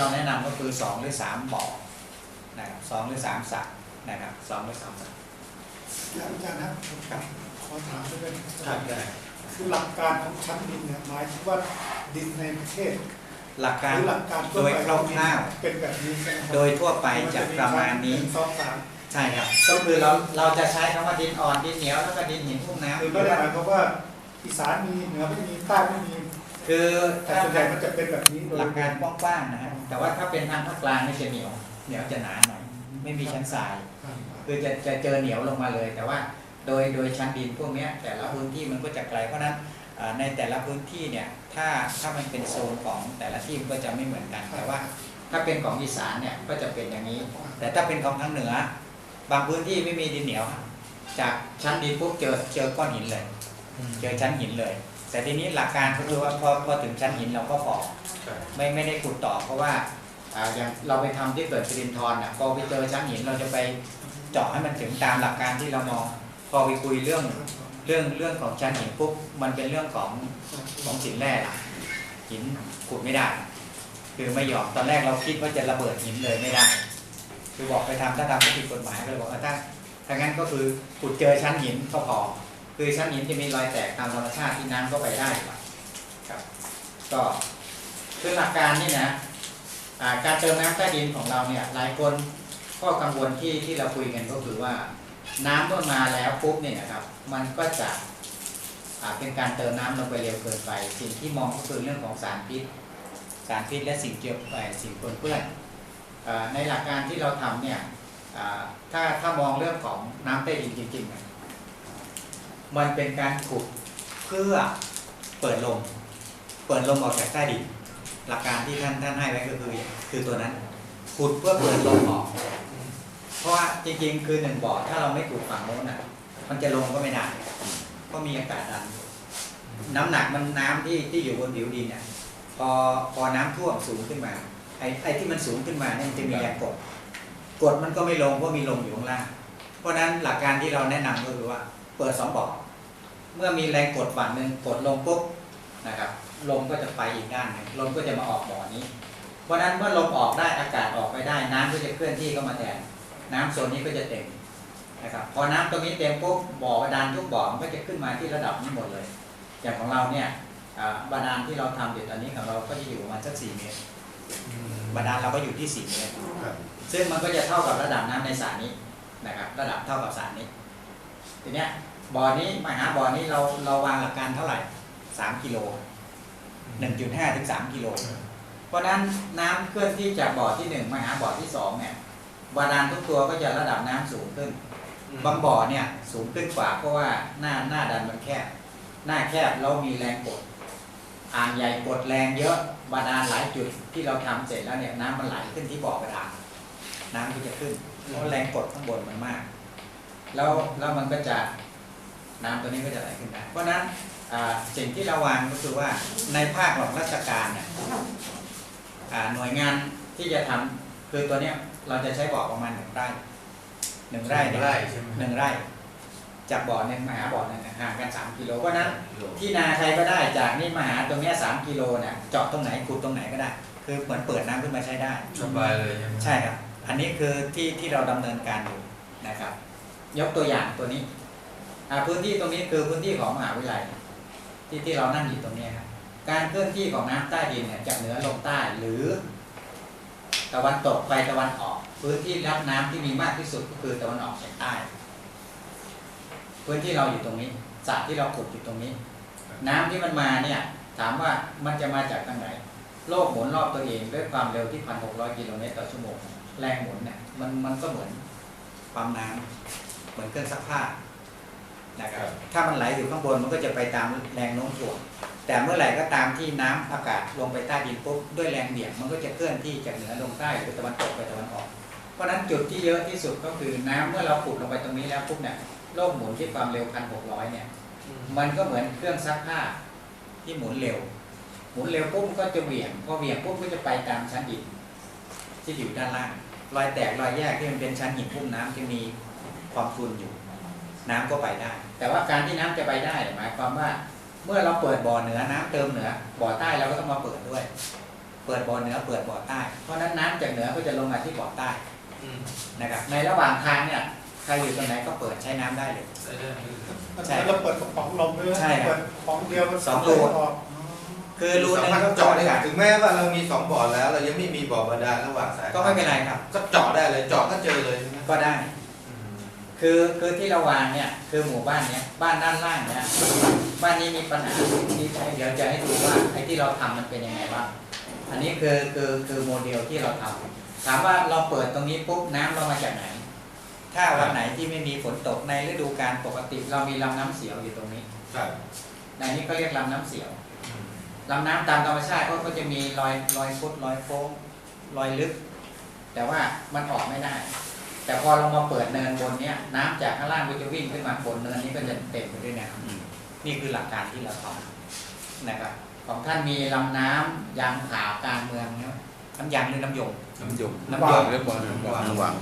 เราแนะนำก็คือสองหรือสามบ่อนะครับสองหรือสามสระนะครับสองหรือสามสระอาจารย์นะครับขอถามด้วยครับได้คือหลักการของชั้นดินเนี่ยหมายถึงว่าดินในประเทศหลักหการรือหลักการโดยคร่าวเป็นแบบนี้ใช่ไหมครัๆโดยทั่วไปจะประมาณนี้หงสองสามใช่ครับก็คือเราเราจะใช้คำว่าดินอ่อนดินเหนียวแล้วก็ดินหินพุ่มน้ำคือไม่ได้หมายความว่าอีสานมีเหนือไม่มีใต้ไม่มี คือแต่ถ้าส่วนใหญ่มันจะเป็นแบบนี้โดยหลักการกว้างๆนะฮะแต่ว่าถ้าเป็นทางภาคกลางนี่จะเหนียวเหนียวจะหนาหน่อยไม่มีชั้นทรายครับคือจะจะเจอเหนียวลงมาเลย แต่ว่าโดยโดยชั้นดินพวกเนี้ยแต่ละพื้นที่มันก็จะไกลเพราะฉะนั้นอ่าในแต่ละพื้นที่เนี่ยถ้าถ้ามันเป็นโซนของแต่ละที่มันก็จะไม่เหมือนกัน แต่ว่าถ้าเป็นของอีสานเนี่ยก็จะเป็นอย่างนี้ แต่ถ้าเป็นของทางเหนือ บางพื้นที่ไม่มีดินเหนียว จากชั้นดินปุ๊บเจอเจอก้อนหินเลย เจอชั้นหินเลย แต่ทีนี้หลักการก็คือว่าพอพอถึงชั้นหินเราก็ปอกไม่ไม่ได้ขุดต่อเพราะว่าอ่าอย่างเราไปทำที่เกิดสิรินทรน่ะพอไปเจอชั้นหินเราจะไปเจาะให้มันถึงตามหลักการที่เรามอง พอไปคุยเรื่องเรื่องเรื่องของชั้นหินปุ๊บมันเป็นเรื่องของของสินแร่ละหินขุดไม่ได้ คือไม่ยอมตอนแรกเราคิดว่าจะระเบิดหินเลยไม่ได้ คือบอกไปทำถ้าทำไม่ผิดกฎหมายก็เลยบอกว่าถ้าถ้างั้นก็คือขุดเจอชั้นหินก็พอ คือชั้นหินจะมีรอยแตกตามธรรมชาติที่น้ำก็ไปได้ครับ ก็คือหลักการนี่นะาการเติมน้ำใต้ดินของเราเนี่ยหลายคนข้อกังวลที่ที่เราคุยกันก็คือว่า น้ำเมื่อมาแล้วปุ๊บเนี่ยนะครับ มันก็จะเป็นการเติมน้ำลงไปเร็วเกินไป สิ่งที่มองก็คือเรื่องของสารพิษ สารพิษและสิ่งเจือไปสิ่งปนเปื้อนในหลักการที่เราทำเนี่ยถ้าถ้ามองเรื่องของน้ำใต้ดินจริงๆ มันเป็นการขุดเพื่อเปิดลม เปิดลมออกจากใต้ดิน หลักการที่ท่านท่านให้ไว้ก็คือ คือตัวนั้น ขุดเพื่อเปิดลมออก เพราะว่าจริงๆ คือหนึ่งบ่อถ้าเราไม่ขุดฝั่งโน้นน่ะ มันจะลงก็ไม่ได้ก็มีอากาศดัน น้ำหนักมันน้ำที่ที่อยู่บนผิวดินเนี่ยพอพอน้ำท่วมสูงขึ้นมา ไอ้ไอ้ที่มันสูงขึ้นมาเนี่ยมันจะมีแรงกดกดมันก็ไม่ลงเพราะมีลมอยู่ข้างล่าง เพราะฉะนั้นหลักการที่เราแนะนำก็คือว่า เปิดสองบ่อเมื่อมีแรงกดฝั่งหนึ่งกดลงปุ๊บนะครับลมก็จะไปอีกด้านหนึ่งลมก็จะมาออกบ่อนี้ เพราะฉะนั้นเมื่อลมออกได้อากาศออกไปได้ น้ำก็จะเคลื่อนที่เข้ามาแทนน้ำโซนนี้ก็จะเต็มนะครับพอน้ำตรงนี้เต็มปุ๊บบ่อบาดาลทุกบ่อมันก็จะขึ้นมาที่ระดับนี้หมดเลย อย่างของเราเนี่ยอ่าบาดาลที่เราทำอยู่ตอนนี้ของเราก็จะอยู่ประมาณสักสี่เมตรบาดาลเราก็อยู่ที่สี่เมตรครับซึ่งมันก็จะเท่ากับระดับน้ำในสระนี้นะครับ ระดับเท่ากับสระนี้ ทีเนี้ยบ่อนี้มหาบ่อนี้เราเราวางหลักการเท่าไหร่สามกิโลหนึ่งจุดห้าถึงสามกิโล เพราะฉะนั้นน้ำเคลื่อนที่จากบ่อที่หนึ่งมาหาบ่อที่สองเนี่ยบาดาลทุกตัวก็จะระดับน้ำสูงขึ้น บางบ่อเนี่ยสูงขึ้นกว่าเพราะว่าหน้าหน้าดันมันแคบ หน้าแคบเรามีแรงกด อ่างใหญ่กดแรงเยอะบาดาลหลายจุดที่เราทำเสร็จแล้วเนี่ยน้ำมันไหลขึ้นที่บ่อบาดาลน้ำก็จะขึ้นเพราะแรงกดข้างบนมันมาก แล้วแล้วมันก็จะน้ำตัวนี้ก็จะไหลขึ้นได้เพราะฉะนั้นอ่าสิ่งที่เราวางก็คือว่าในภาคของราชการเนี่ยอ่าหน่วยงานที่จะทำคือตัวเนี้ยเราจะใช้บ่อประมาณหนึ่งไร่หนึ่งไร่เนี่ยไร่ใช่ไหมหนึ่งไร่จากบ่อหนึ่งมาหาบ่อหนึ่งเนี่ยห่างกันสามกิโลเพราะฉะนั้น ที่นาใครก็ได้จากนี่มาหาตรงเนี้ยสามกิโลเนี่ยเจาะตรงไหนขุดตรงไหนก็ได้ คือเหมือนเปิดน้ำขึ้นมาใช้ได้สบายเลยใช่ไหมใช่ครับ อันนี้คือที่ที่เราดำเนินการอยู่นะครับ ยกตัวอย่างตัวนี้พื้นที่ตรงนี้คือพื้นที่ของมหาวิทยาลัยที่ที่เรานั่งอยู่ตรงนี้ครับการเคลื่อนที่ของน้ำใต้ดินเนี่ยจากเหนือลงใต้หรือ ตะวันตกไปตะวันออก พื้นที่รับน้ำที่มีมากที่สุดก็คือตะวันออกเฉียงใต้ พื้นที่เราอยู่ตรงนี้สระที่เราขุดอยู่ตรงนี้ น้ำที่มันมาเนี่ยถามว่ามันจะมาจากทางไหนโลกหมุนรอบตัวเองด้วยความเร็วที่พันหกร้อยกิโลเมตรต่อชั่วโมงแรงหมุนเนี่ยมันมันก็เหมือนปั๊มน้ำ มือนเครื่องซักผ้านะครับถ้ามันไหลอยู่ข้างบนมันก็จะไปตามแรงโน้มถ่วงแต่เมื่อไหร่ก็ตามที่น้ำอากาศลงไปใต้ดินปุ๊บด้วยแรงเบี่ยงมันก็จะเคลื่อนที่จากเหนือลงใต้หรือตะวันตกไปตะวันออก เพราะฉะนั้นจุดที่เยอะที่สุดก็คือน้ำเมื่อเราขุดลงไปตรงนี้แล้วปุ๊บเนี่ยโลกหมุนที่ความเร็วพันหกร้อยเนี่ย มันก็เหมือนเครื่องซักผ้าที่หมุนเร็ว หมุนเร็วปุ๊บมันก็จะเหวี่ยงพอเหวี่ยงปุ๊บก็จะไปตามชั้นดินที่อยู่ด้านล่างรอยแตกรอยแยกที่มันเป็นชั้นหินพุ่มน้ำจะมี ความฟูนอยู่ น้ำก็ไปได้ แต่ว่าการที่น้ำจะไปได้เนี่ยหมายความว่า เมื่อเราเปิดบ่อเหนือน้ำเติมเหนือ บ่อใต้เราก็ต้องมาเปิดด้วยเเปิดบ่อเหนือเปิดบ่อใต้ เพราะฉะนั้นน้ำจากเหนือก็จะลงมาที่บ่อใต้อืมนะครับในระหว่างทางเนี่ยใครอยู่ตรงไหนก็เปิดใช้น้ำได้เลยได้ได้มันเราเปิดกระป๋องลมด้วยนะใช่ครับเปิดกระป๋องเดียวมันสองรูออกคือรูนึงสามารถก็เจาะได้ได้ถึงแม้ว่าเรามีสองบ่อแล้ว เรายังไม่มีบ่อบาดาลระหว่างสายก็ไม่เป็นไรครับ ก็เจาะได้เลยเจาะก็เจอเลยใช่ไหมก็ได้อืม คือคือที่เราวางเนี่ยคือหมู่บ้านเนี้ยบ้านด้านล่างเนี่ยบ้านนี้มีปัญหาที่ใช้เดี๋ยวจะให้ดูว่าไอ้ที่เราทำมันเป็นยังไงบ้างอันนี้คือคือคือโมเดลที่เราทำถามว่าเราเปิดตรงนี้ปุ๊บน้ำเรามาจากไหน ถ้าวันไหนที่ไม่มีฝนตกในฤดูกาลปกติ เรามีลำน้ำเสียวอยู่ตรงนี้ครับในนี้ก็เรียกลำน้ำเสียวอืมลำน้ำตามธรรมชาติก็ก็จะมีรอยรอยฟุตรอยโค้งรอยลึก แต่ว่ามันออกไม่ได้ แต่พอเรามาเปิดเนินบนเนี้ยน้ำจากข้างล่างก็จะวิ่งขึ้นมาบนเนินนี้ก็จะเต็มไปด้วยน้ำนี่คือหลักการที่เราทำนะครับของท่านมีลำน้ำยางขาวกลางเมืองเนาะน้ำยางหรือน้ำยมน้ำยมน้ำยมเรียบร้อยน้ำหวาน